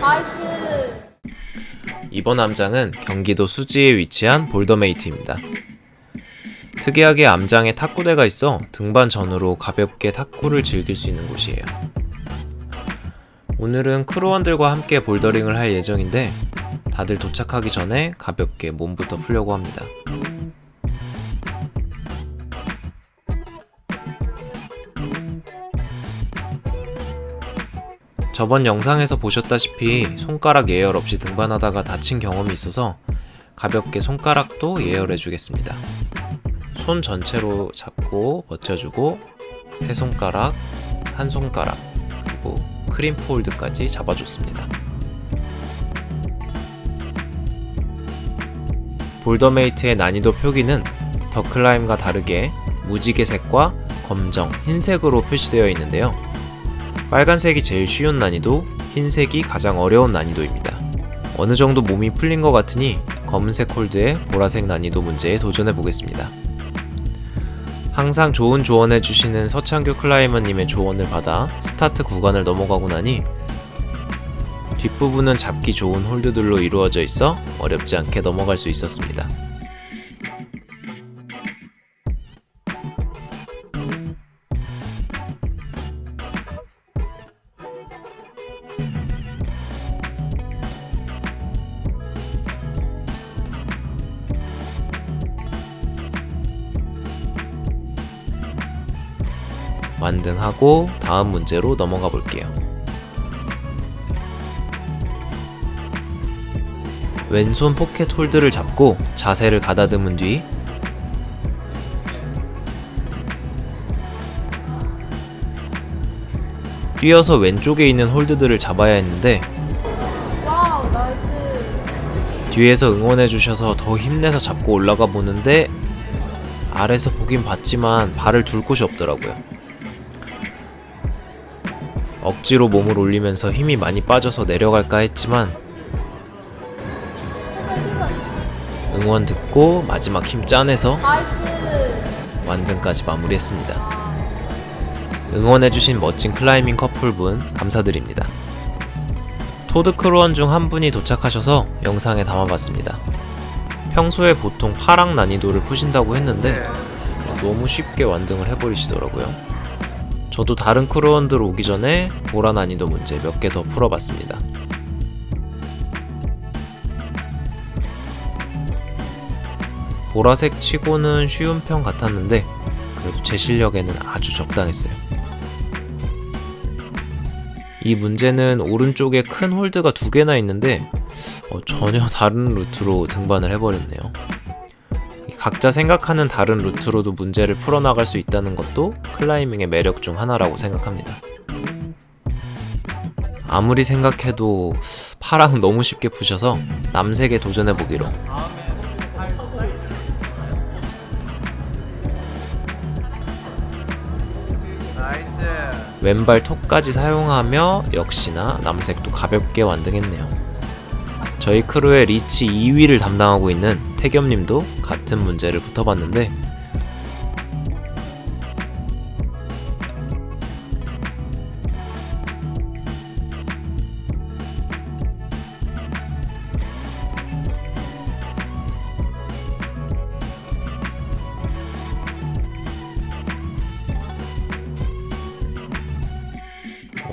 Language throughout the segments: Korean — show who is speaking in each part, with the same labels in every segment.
Speaker 1: 나이스.
Speaker 2: 이번 암장은 경기도 수지에 위치한 볼더메이트입니다. 특이하게 암장에 탁구대가 있어 등반 전후로 가볍게 탁구를 즐길 수 있는 곳이에요. 오늘은 크루원들과 함께 볼더링을 할 예정인데 다들 도착하기 전에 가볍게 몸부터 풀려고 합니다. 저번 영상에서 보셨다시피 손가락 예열 없이 등반하다가 다친 경험이 있어서 가볍게 손가락도 예열해 주겠습니다. 손 전체로 잡고 버텨주고 세 손가락, 한 손가락, 그리고 크림 폴드까지 잡아줬습니다. 볼더메이트의 난이도 표기는 더 클라임과 다르게 무지개색과 검정, 흰색으로 표시되어 있는데요. 빨간색이 제일 쉬운 난이도, 흰색이 가장 어려운 난이도입니다. 어느 정도 몸이 풀린 것 같으니 검은색 홀드에 보라색 난이도 문제에 도전해 보겠습니다. 항상 좋은 조언해 주시는 서창규 클라이머님의 조언을 받아 스타트 구간을 넘어가고 나니 뒷부분은 잡기 좋은 홀드들로 이루어져 있어 어렵지 않게 넘어갈 수 있었습니다. 완등하고 다음 문제로 넘어가 볼게요. 왼손 포켓 홀드를 잡고 자세를 가다듬은 뒤 뛰어서 왼쪽에 있는 홀드들을 잡아야 했는데. 뒤에서 응원해 주셔서 더 힘내서 잡고 올라가 보는데 아래서 보긴 봤지만 발을 둘 곳이 없더라고요. 억지로 몸을 올리면서 힘이 많이 빠져서 내려갈까 했지만. 응원 듣고 마지막 힘 짜내서. 완등까지 마무리했습니다. 응원해주신 멋진 클라이밍 커플분 감사드립니다. 토드 크루원 중 한 분이 도착하셔서 영상에 담아봤습니다. 평소에 보통 파랑 난이도를 푸신다고 했는데 너무 쉽게 완등을 해버리시더라고요. 저도 다른 크루원들 오기 전에 보라 난이도 문제 몇 개 더 풀어봤습니다. 보라색 치고는 쉬운 편 같았는데 그래도 제 실력에는 아주 적당했어요. 이 문제는 오른쪽에 큰 홀드가 두 개나 있는데 어, 전혀 다른 루트로 등반을 해버렸네요. 각자 생각하는 다른 루트로도 문제를 풀어나갈 수 있다는 것도 클라이밍의 매력 중 하나라고 생각합니다. 아무리 생각해도 파랑 너무 쉽게 푸셔서 남색에 도전해보기로 왼발 톱까지 사용하며 역시나 남색도 가볍게 완등했네요. 저희 크루의 리치 2위를 담당하고 있는 태겸님도 같은 문제를 붙어봤는데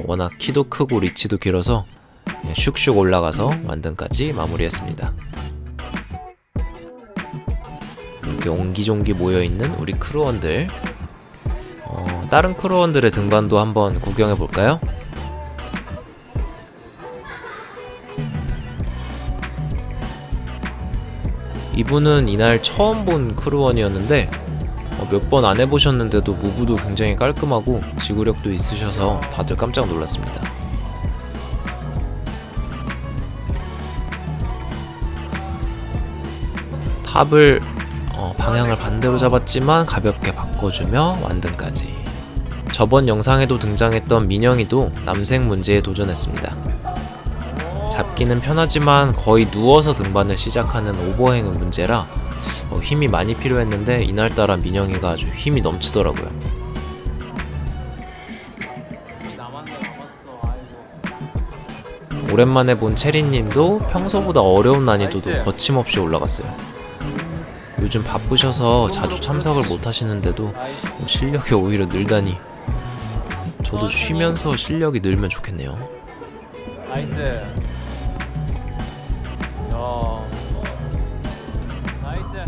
Speaker 2: 워낙 키도 크고 리치도 길어서 슉슉 올라가서 완등까지 마무리했습니다. 이렇게 옹기종기 모여있는 우리 크루원들 어, 다른 크루원들의 등반도 한번 구경해 볼까요? 이분은 이날 처음 본 크루원이었는데 어, 몇번 안 해보셨는데도 무브도 굉장히 깔끔하고 지구력도 있으셔서 다들 깜짝 놀랐습니다. 탑을 어, 방향을 반대로 잡았지만 가볍게 바꿔주며 완등까지. 저번 영상에도 등장했던 민영이도 남색 문제에 도전했습니다. 잡기는 편하지만 거의 누워서 등반을 시작하는 오버행은 문제라 어, 힘이 많이 필요했는데 이날따라 민영이가 아주 힘이 넘치더라고요. 오랜만에 본 체리님도 평소보다 어려운 난이도도. 거침없이 올라갔어요. 요즘 바쁘셔서 자주 참석을 못 하시는데도 뭐 실력이 오히려 늘다니. 저도 쉬면서 실력이 늘면 좋겠네요.
Speaker 3: 나이스 야 나이스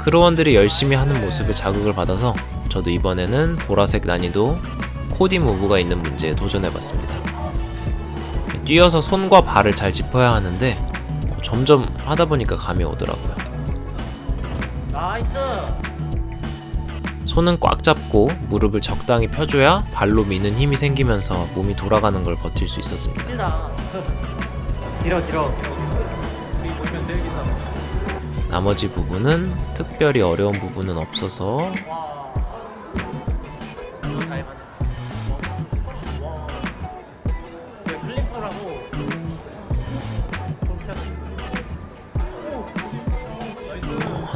Speaker 2: 크루원들이 열심히 하는 모습에 자극을 받아서 저도 이번에는 보라색 난이도 코디 무브가 있는 문제에 도전해봤습니다. 뛰어서 손과 발을 잘 짚어야 하는데 어, 점점 하다 보니까 감이 오더라고요.
Speaker 3: 나이스
Speaker 2: 손은 꽉 잡고 무릎을 적당히 펴줘야 발로 미는 힘이 생기면서 몸이 돌아가는 걸 버틸 수 있었습니다.
Speaker 3: 길어 길어
Speaker 2: 나머지 부분은 특별히 어려운 부분은 없어서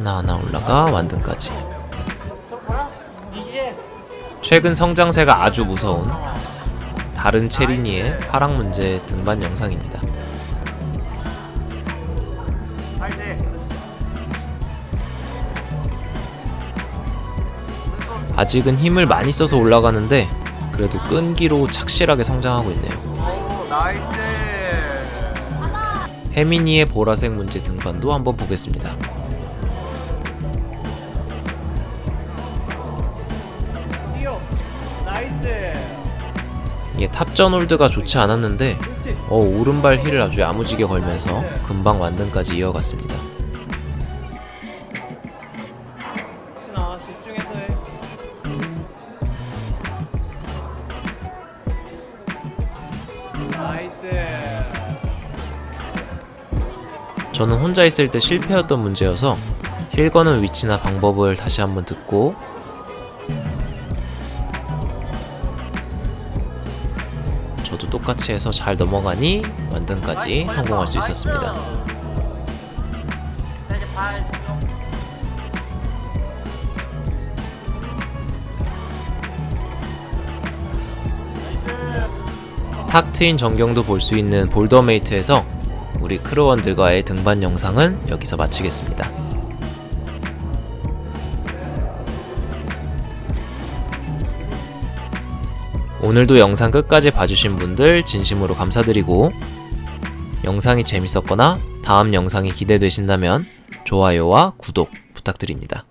Speaker 2: 하나하나 올라가 완등까지. 최근 성장세가 아주 무서운 다른 체리니의 파랑 문제 등반 영상입니다. 아직은 힘을 많이 써서 올라가는데 그래도 끈기로 착실하게 성장하고 있네요. 혜민이의 보라색 문제 등반도 한번 보겠습니다.
Speaker 3: 나이스.
Speaker 2: 이게 탑전 홀드가 좋지 않았는데 어, 오른발 힐을 아주 야무지게 걸면서 금방 완등까지 이어갔습니다.
Speaker 3: 혹시나 집중해서 해 나이스.
Speaker 2: 저는 혼자 있을 때 실패였던 문제여서 힐 거는 위치나 방법을 다시 한번 듣고 저도 똑같이 해서 잘 넘어가니 완등까지 성공할 수 있었습니다. 탁 트인 전경도 볼 수 있는 볼더메이트에서 우리 크루원들과의 등반 영상은 여기서 마치겠습니다. 오늘도 영상 끝까지 봐주신 분들 진심으로 감사드리고 영상이 재밌었거나 다음 영상이 기대되신다면 좋아요와 구독 부탁드립니다.